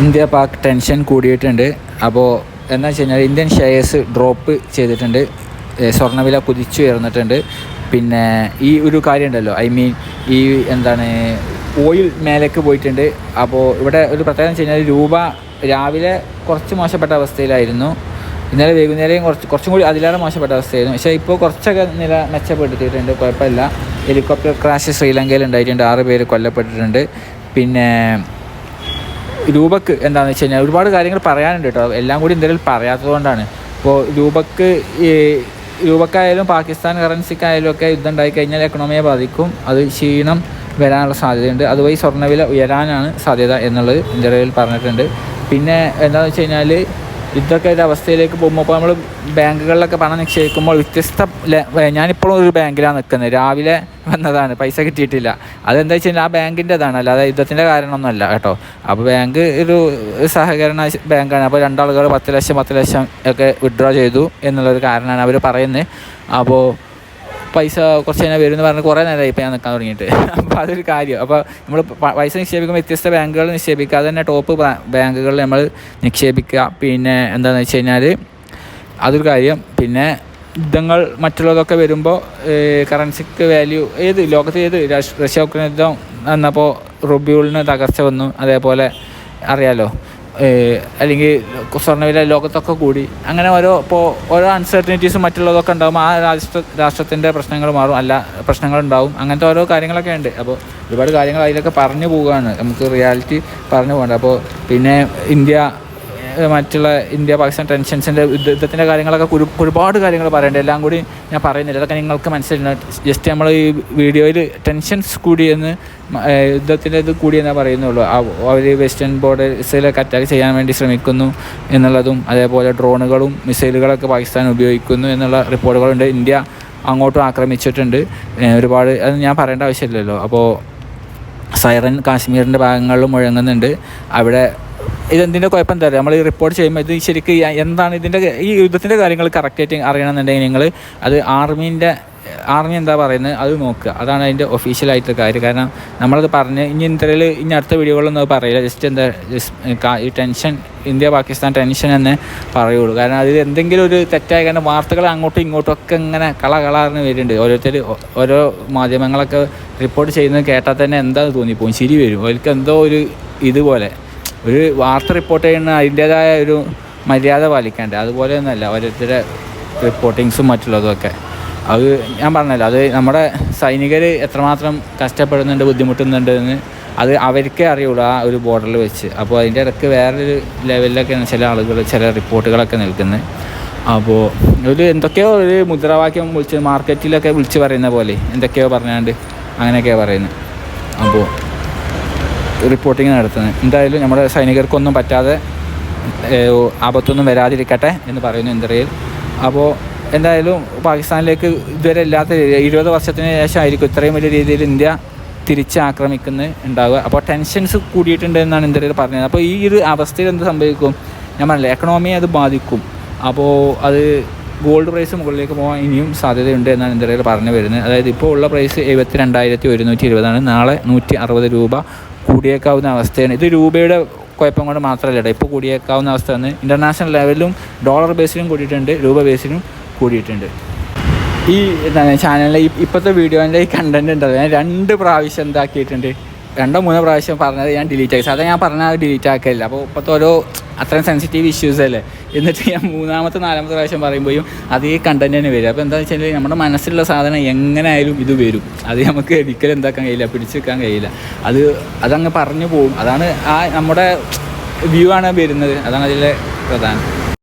India Pak tension കൂടിയിട്ടുണ്ട്. അപ്പോൾ എന്താ വെച്ച് കഴിഞ്ഞാൽ ഇന്ത്യൻ ഷെയർസ് ഡ്രോപ്പ് ചെയ്തിട്ടുണ്ട്. സ്വർണവില കുതിച്ചു ഉയർന്നിട്ടുണ്ട്. പിന്നെ ഈ ഒരു കാര്യം ഉണ്ടല്ലോ ഐ മീൻ ഈ എന്താണ് ഓയിൽ മേലേക്ക് പോയിട്ടുണ്ട്. അപ്പോൾ ഇവിടെ ഒരു പ്രത്യേകത വെച്ച് കഴിഞ്ഞാൽ രൂപ രാവിലെ കുറച്ച് മോശപ്പെട്ട അവസ്ഥയിലായിരുന്നു. ഇന്നലെ വൈകുന്നേരം കുറച്ച് കുറച്ചും കൂടി അതിലേറെ മോശപ്പെട്ട അവസ്ഥയായിരുന്നു. പക്ഷേ ഇപ്പോൾ കുറച്ചൊക്കെ നില മെച്ചപ്പെടുത്തിയിട്ടുണ്ട്. കുഴപ്പമില്ല. ഹെലികോപ്റ്റർ ക്രാഷ് ശ്രീലങ്കയിൽ ഉണ്ടായിട്ടുണ്ട്. ആറ് പേര് കൊല്ലപ്പെട്ടിട്ടുണ്ട്. പിന്നെ രൂപക്ക് എന്താണെന്ന് വെച്ച് കഴിഞ്ഞാൽ ഒരുപാട് കാര്യങ്ങൾ പറയാനുണ്ട് കേട്ടോ എല്ലാം കൂടി എന്തെങ്കിലും പറയാത്തതുകൊണ്ടാണ് ഇപ്പോൾ രൂപക്ക് രൂപക്കായാലും പാകിസ്ഥാൻ കറൻസിക്കായാലും ഒക്കെ യുദ്ധം ഉണ്ടായി കഴിഞ്ഞാൽ എക്കണോമിയെ ബാധിക്കും. അത് ക്ഷീണം വരാനുള്ള സാധ്യതയുണ്ട്. അതുവഴി സ്വർണവില ഉയരാനാണ് സാധ്യത എന്നുള്ളത് ഇന്ത്യയിൽ പറഞ്ഞിട്ടുണ്ട്. പിന്നെ എന്താണെന്ന് വെച്ച് കഴിഞ്ഞാൽ ഇതൊക്കെ ഒരു അവസ്ഥയിലേക്ക് പോകുമ്പോൾ ഇപ്പോൾ നമ്മൾ ബാങ്കുകളിലൊക്കെ പണം നിക്ഷേപിക്കുമ്പോൾ വ്യത്യസ്ത ഞാനിപ്പോഴും ഒരു ബാങ്കിലാണ് നിൽക്കുന്നത്. രാവിലെ വന്നതാണ്. പൈസ കിട്ടിയിട്ടില്ല. അതെന്താ വെച്ച് കഴിഞ്ഞാൽ ആ ബാങ്കിന്റെതാണ് അല്ലാതെ യുദ്ധത്തിന്റെ കാരണമൊന്നുമല്ല കേട്ടോ. അപ്പോൾ ബാങ്ക് ഒരു സഹകരണ ബാങ്കാണ്. അപ്പോൾ രണ്ടാളുകൾ പത്ത് ലക്ഷം പത്ത് ലക്ഷം ഒക്കെ വിഡ്രോ ചെയ്തു എന്നുള്ളൊരു കാരണമാണ് അവർ പറയുന്നത്. അപ്പോൾ പൈസ കുറച്ച് കഴിഞ്ഞാൽ വരും എന്ന് പറഞ്ഞ് കുറേ നേരമായി ഇപ്പോൾ ഞാൻ നിൽക്കാൻ തുടങ്ങിയിട്ട്. അപ്പോൾ അതൊരു കാര്യം. അപ്പോൾ നമ്മൾ പൈസ നിക്ഷേപിക്കുമ്പോൾ വ്യത്യസ്ത ബാങ്കുകൾ നിക്ഷേപിക്കുക അത് തന്നെ ടോപ്പ് ബാങ്കുകളിൽ നമ്മൾ നിക്ഷേപിക്കുക. പിന്നെ എന്താണെന്ന് വെച്ച് കഴിഞ്ഞാൽ അതൊരു കാര്യം. പിന്നെ യുദ്ധങ്ങൾ മറ്റുള്ളതൊക്കെ വരുമ്പോൾ കറൻസിക്ക് വാല്യൂ ഏത് ലോകത്ത് ഏത്? റഷ്യ യുദ്ധം എന്നപ്പോൾ റുബ്യൂളിന് തകർച്ച വന്നു. അതേപോലെ അറിയാലോ? അല്ലെങ്കിൽ സ്വർണവില ലോകത്തൊക്കെ കൂടി. അങ്ങനെ ഓരോ ഇപ്പോൾ ഓരോ അൺസർട്ടനിറ്റീസും മറ്റുള്ളതൊക്കെ ഉണ്ടാകും. ആ രാഷ്ട്ര രാഷ്ട്രത്തിന്റെ പ്രശ്നങ്ങൾ മാറും. അല്ല പ്രശ്നങ്ങളുണ്ടാവും. അങ്ങനത്തെ ഓരോ കാര്യങ്ങളൊക്കെ ഉണ്ട്. അപ്പോൾ ഒരുപാട് കാര്യങ്ങൾ അതിലൊക്കെ പറഞ്ഞു പോവുകയാണ്. നമുക്ക് റിയാലിറ്റി പറഞ്ഞു പോകണ്ട. അപ്പോൾ പിന്നെ ഇന്ത്യ മറ്റുള്ള ഇന്ത്യ പാകിസ്ഥാൻ ടെൻഷൻസിന്റെ യുദ്ധത്തിന്റെ കാര്യങ്ങളൊക്കെ ഒരുപാട് കാര്യങ്ങൾ പറയേണ്ടത് എല്ലാം കൂടി ഞാൻ പറയുന്നില്ല. അതൊക്കെ നിങ്ങൾക്ക് മനസ്സിലായി ജസ്റ്റ് നമ്മൾ ഈ വീഡിയോയിൽ ടെൻഷൻസ് കൂടിയെന്ന് യുദ്ധത്തിന്റെ ഇത് കൂടിയെന്നേ പറയുന്നുള്ളൂ. അവർ വെസ്റ്റേൺ ബോർഡേഴ്സിലൊക്കെ അറ്റാക്ക് ചെയ്യാൻ വേണ്ടി ശ്രമിക്കുന്നു എന്നുള്ളതും അതേപോലെ ഡ്രോണുകളും മിസൈലുകളൊക്കെ പാകിസ്ഥാൻ ഉപയോഗിക്കുന്നു എന്നുള്ള റിപ്പോർട്ടുകളുണ്ട്. ഇന്ത്യ അങ്ങോട്ടും ആക്രമിച്ചിട്ടുണ്ട്. ഒരുപാട് അത് ഞാൻ പറയേണ്ട ആവശ്യമില്ലല്ലോ. അപ്പോൾ സൈറൻ കാശ്മീരിന്റെ ഭാഗങ്ങളിലും മുഴങ്ങുന്നുണ്ട്. അവിടെ ഇതെന്തിന്റെ കുഴപ്പം എന്താ? പറയുക നമ്മൾ ഈ റിപ്പോർട്ട് ചെയ്യുമ്പോൾ ഇത് ശരിക്കും എന്താണ് ഇതിന്റെ ഈ യുദ്ധത്തിന്റെ കാര്യങ്ങൾ കറക്റ്റായിട്ട് അറിയണമെന്നുണ്ടെങ്കിൽ നിങ്ങൾ അത് ആർമീന്റെ ആർമി എന്താ പറയുന്നത്? അത് നോക്കുക. അതാണ് അതിന്റെ ഒഫീഷ്യലായിട്ടുള്ള കാര്യം. കാരണം നമ്മളത് പറഞ്ഞ് ഇനി ഇന്ത്യയിൽ ഇനി അടുത്ത വീഡിയോകളൊന്നും അത് പറയില്ല. ജസ്റ്റ് എന്താ ജസ്റ്റ് ഈ ടെൻഷൻ ഇന്ത്യ പാകിസ്ഥാൻ ടെൻഷൻ എന്നേ പറയുള്ളൂ. കാരണം അതിൽ എന്തെങ്കിലും ഒരു തെറ്റായ കാരണം വാർത്തകൾ അങ്ങോട്ടും ഇങ്ങോട്ടും ഒക്കെ ഇങ്ങനെ കള കളാറിന് വരുന്നുണ്ട് ഓരോരുത്തർ ഓരോ മാധ്യമങ്ങളൊക്കെ റിപ്പോർട്ട് ചെയ്യുന്നത് കേട്ടാൽ തന്നെ എന്താന്ന് തോന്നിപ്പോകും? ശരി വരും. അവർക്ക് എന്തോ ഒരു ഇതുപോലെ ഒരു വാർത്ത റിപ്പോർട്ട് ചെയ്യുന്ന അതിന്റേതായ ഒരു മര്യാദ പാലിക്കേണ്ടത് അതുപോലെ ഒന്നല്ല ഓരോരുത്തരുടെ റിപ്പോർട്ടിങ്സും മറ്റുള്ളതും ഒക്കെ അത് ഞാൻ പറഞ്ഞല്ലോ അത് നമ്മുടെ സൈനികർ എത്രമാത്രം കഷ്ടപ്പെടുന്നുണ്ട് ബുദ്ധിമുട്ടുന്നുണ്ട് എന്ന് അത് അവർക്കേ അറിയുള്ളൂ ആ ഒരു ബോർഡറിൽ വെച്ച്. അപ്പോൾ അതിന്റെ ഇടയ്ക്ക് വേറൊരു ലെവലിലൊക്കെയാണ് ചില ആളുകൾ ചില റിപ്പോർട്ടുകളൊക്കെ നിൽക്കുന്നത് അപ്പോൾ ഒരു എന്തൊക്കെയോ ഒരു മുദ്രാവാക്യം വിളിച്ച് മാർക്കറ്റിലൊക്കെ വിളിച്ച് പറയുന്ന പോലെ എന്തൊക്കെയോ പറഞ്ഞാണ്ട് അങ്ങനെയൊക്കെയാണ് പറയുന്നത് അപ്പോൾ റിപ്പോർട്ടിങ് നടത്തുന്നത്. എന്തായാലും നമ്മുടെ സൈനികർക്കൊന്നും പറ്റാതെ ആപത്തൊന്നും വരാതിരിക്കട്ടെ എന്ന് പറയുന്നു ഇന്ത്യയിൽ. അപ്പോൾ എന്തായാലും പാകിസ്ഥാനിലേക്ക് ഇതുവരെ ഇല്ലാത്ത ഇരുപത് വർഷത്തിന് ശേഷമായിരിക്കും ഇത്രയും വലിയ രീതിയിൽ ഇന്ത്യ തിരിച്ച് ആക്രമിക്കുന്നത് ഉണ്ടാവുക. അപ്പോൾ ടെൻഷൻസ് കൂടിയിട്ടുണ്ട് എന്നാണ് ഇന്ത്യയിൽ പറഞ്ഞത്. അപ്പോൾ ഈ ഒരു അവസ്ഥയിൽ എന്ത് സംഭവിക്കും? ഞാൻ പറഞ്ഞില്ല എക്കണോമിയെ അത് ബാധിക്കും. അപ്പോൾ അത് ഗോൾഡ് പ്രൈസ് മുകളിലേക്ക് പോകാൻ ഇനിയും സാധ്യതയുണ്ട് എന്നാണ് ഇന്ത്യയിൽ പറഞ്ഞു വരുന്നത്. അതായത് ഇപ്പോൾ ഉള്ള പ്രൈസ് എഴുപത്തി രണ്ടായിരത്തി ഒരുന്നൂറ്റി ഇരുപതാണ്. നാളെ നൂറ്റി അറുപത് രൂപ കൂടിയേക്കാവുന്ന അവസ്ഥയാണ്. ഇത് രൂപയുടെ കുഴപ്പം കൊണ്ട് മാത്രമല്ല കേട്ടോ. ഇപ്പോൾ കൂടിയേക്കാവുന്ന അവസ്ഥയാണ് ഇന്റർനാഷണൽ ലെവലിലും ഡോളർ ബേസിലും കൂടിയിട്ടുണ്ട് രൂപ ബേസിലും കൂടിയിട്ടുണ്ട്. ഈ ചാനലിലെ ഇപ്പോഴത്തെ വീഡിയോന്റെ ഈ കണ്ടന്റ് ഉണ്ടല്ലോ. ഞാൻ രണ്ട് പ്രാവശ്യം എന്താക്കിയിട്ടുണ്ട്? രണ്ടോ മൂന്നോ പ്രാവശ്യം പറഞ്ഞത് ഞാൻ ഡിലീറ്റ് ആക്കി. സാധാരണ ഞാൻ പറഞ്ഞാൽ ഡിലീറ്റ് ആക്കില്ല അപ്പോൾ ഇപ്പോഴത്തെ ഓരോ അത്രയും സെൻസിറ്റീവ് ഇഷ്യൂസ് അല്ലേ? എന്നിട്ട് ഞാൻ മൂന്നാമത്തെ നാലാമത്തെ പ്രാവശ്യം പറയുമ്പോഴും അതേ കണ്ടന്റ് തന്നെ വരും. അപ്പോൾ എന്താണെന്ന് വെച്ചാൽ നമ്മുടെ മനസ്സിലുള്ള സാധനം എങ്ങനെയായാലും ഇത് വരും. അത് നമുക്ക് ഒരിക്കലും എന്താക്കാൻ കഴിയില്ല പിടിച്ചു വെക്കാൻ കഴിയില്ല. അത് അതങ്ങ് പറഞ്ഞു പോകും. അതാണ് ആ നമ്മുടെ വ്യൂ ആണ് വരുന്നത്. അതാണ് അതിലെ പ്രധാനം.